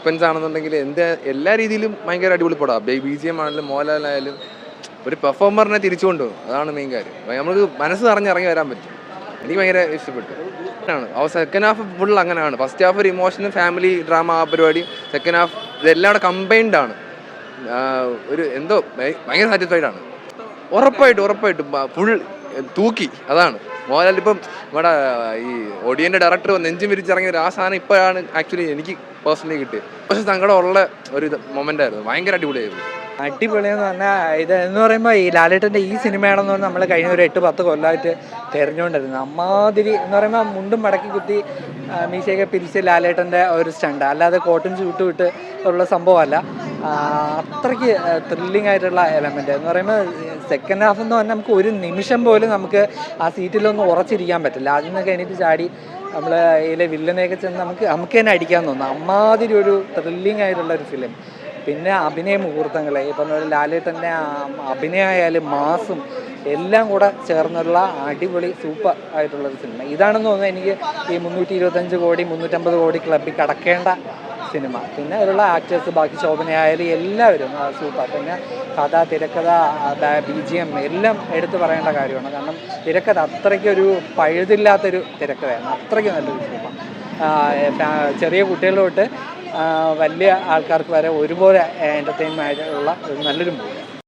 Suspense ആണെന്നുണ്ടെങ്കിൽ എന്ത് എല്ലാ രീതിയിലും ഭയങ്കര അടിപൊളി പടമാണ് ബി ജി എം ആണെങ്കിലും മോഹൻലാലായാലും ഒരു പെർഫോമറിനെ തിരിച്ചു കൊണ്ടുപോകും അതാണ് മെയിൻ കാര്യം. നമുക്ക് മനസ്സ് അറിഞ്ഞ് ഇറങ്ങി വരാൻ പറ്റും. എനിക്ക് ഭയങ്കര ഇഷ്ടപ്പെട്ടു. ആണ് അവ സെക്കൻഡ് ഹാഫ് ഫുൾ അങ്ങനെയാണ്. ഫസ്റ്റ് ഹാഫ് ഒരു ഇമോഷനും ഫാമിലി ഡ്രാമ ആ പരിപാടി. സെക്കൻഡ് ഹാഫ് ഇതെല്ലാം കൂടെ കമ്പൈൻഡ് ആണ്. ഒരു എന്തോ ഭയ- ഭയങ്കര സാറ്റിസ്ഫൈഡ് ആണ്. ഉറപ്പായിട്ട് ഉറപ്പായിട്ടും. ഫുൾ തൂക്കി. അതാണ്. മോഹൻലാൽ ഇപ്പം നമ്മുടെ ഈ ഒടിയന്റെ ഡയറക്ടർ നെഞ്ചും വിരിച്ചിറങ്ങിയ ഒരു ആ സാധനം ഇപ്പോഴാണ് ആക്ച്വലി എനിക്ക് പേഴ്സണലി കിട്ടിയത്. പക്ഷെ സങ്കടം ഉള്ള ഒരു മൊമെന്റ് ആയിരുന്നു. ഭയങ്കര അടിപൊളിയായിരുന്നു. അടിപൊളിയെന്ന് പറഞ്ഞാൽ ഇത് എന്ന് പറയുമ്പോൾ ഈ ലാലേട്ടന്റെ ഈ സിനിമയാണെന്ന് പറഞ്ഞാൽ നമ്മൾ കഴിഞ്ഞ ഒരു എട്ട് പത്ത് കൊല്ലമായിട്ട് തിരഞ്ഞുകൊണ്ടിരുന്നത്. അമ്മാതിരി എന്ന് പറയുമ്പോൾ മുണ്ടും മടക്കി കുത്തി മീശയൊക്കെ പിരിച്ച് ലാലേട്ടന്റെ ഒരു സ്റ്റണ്ട്. അല്ലാതെ കോട്ടും ചൂട്ട് വിട്ട് ഉള്ള സംഭവമല്ല. അത്രയ്ക്ക് ത്രില്ലിംഗ് ആയിട്ടുള്ള എലമെന്റ് എന്ന് പറയുമ്പോൾ സെക്കൻഡ് ഹാഫ് എന്ന് പറഞ്ഞാൽ നമുക്ക് ഒരു നിമിഷം പോലും നമുക്ക് ആ സീറ്റിലൊന്നും ഉറച്ചിരിക്കാൻ പറ്റില്ല. അതിൽ നിന്നൊക്കെ എണീറ്റ് ചാടി നമ്മൾ ഇതിലെ വില്ലനെയൊക്കെ ചെന്ന് നമുക്ക് നമുക്ക് തന്നെ അടിക്കാൻ തോന്നുന്നു അമ്മാതിരി ഒരു ത്രില്ലിംഗ് ആയിട്ടുള്ള ഒരു ഫിലിം പിന്നെ അഭിനയ മുഹൂർത്തങ്ങൾ പോലെ ലാലേട്ടന്റെ അഭിനയമായാലും മാസും എല്ലാം കൂടെ ചേർന്നുള്ള അടിപൊളി സൂപ്പർ ആയിട്ടുള്ള ഒരു സിനിമ. ഇതാണെന്ന് തോന്നുന്നത് എനിക്ക് ഈ മുന്നൂറ്റി ഇരുപത്തഞ്ച് കോടി മുന്നൂറ്റമ്പത് കോടി ക്ലബിൽ കടക്കേണ്ട സിനിമ. പിന്നെ അതിലുള്ള ആക്ടേഴ്സ് ബാക്കി ശോഭനയായാലും എല്ലാവരും സൂപ്പർ. പിന്നെ കഥ തിരക്കഥ ബി ജി എം എല്ലാം എടുത്തു പറയേണ്ട കാര്യമാണ്. കാരണം തിരക്കഥ അത്രയ്ക്കൊരു പഴുതില്ലാത്തൊരു തിരക്കഥയാണ്. അത്രയ്ക്ക് നല്ലൊരു ആ, ചെറിയ ആ, വലിയ ആൾക്കാർക്ക് വരെ ഒരുപോലെ എന്റർടൈൻമെന്റ് ആയിട്ടുള്ള നല്ലൊരു മൂവി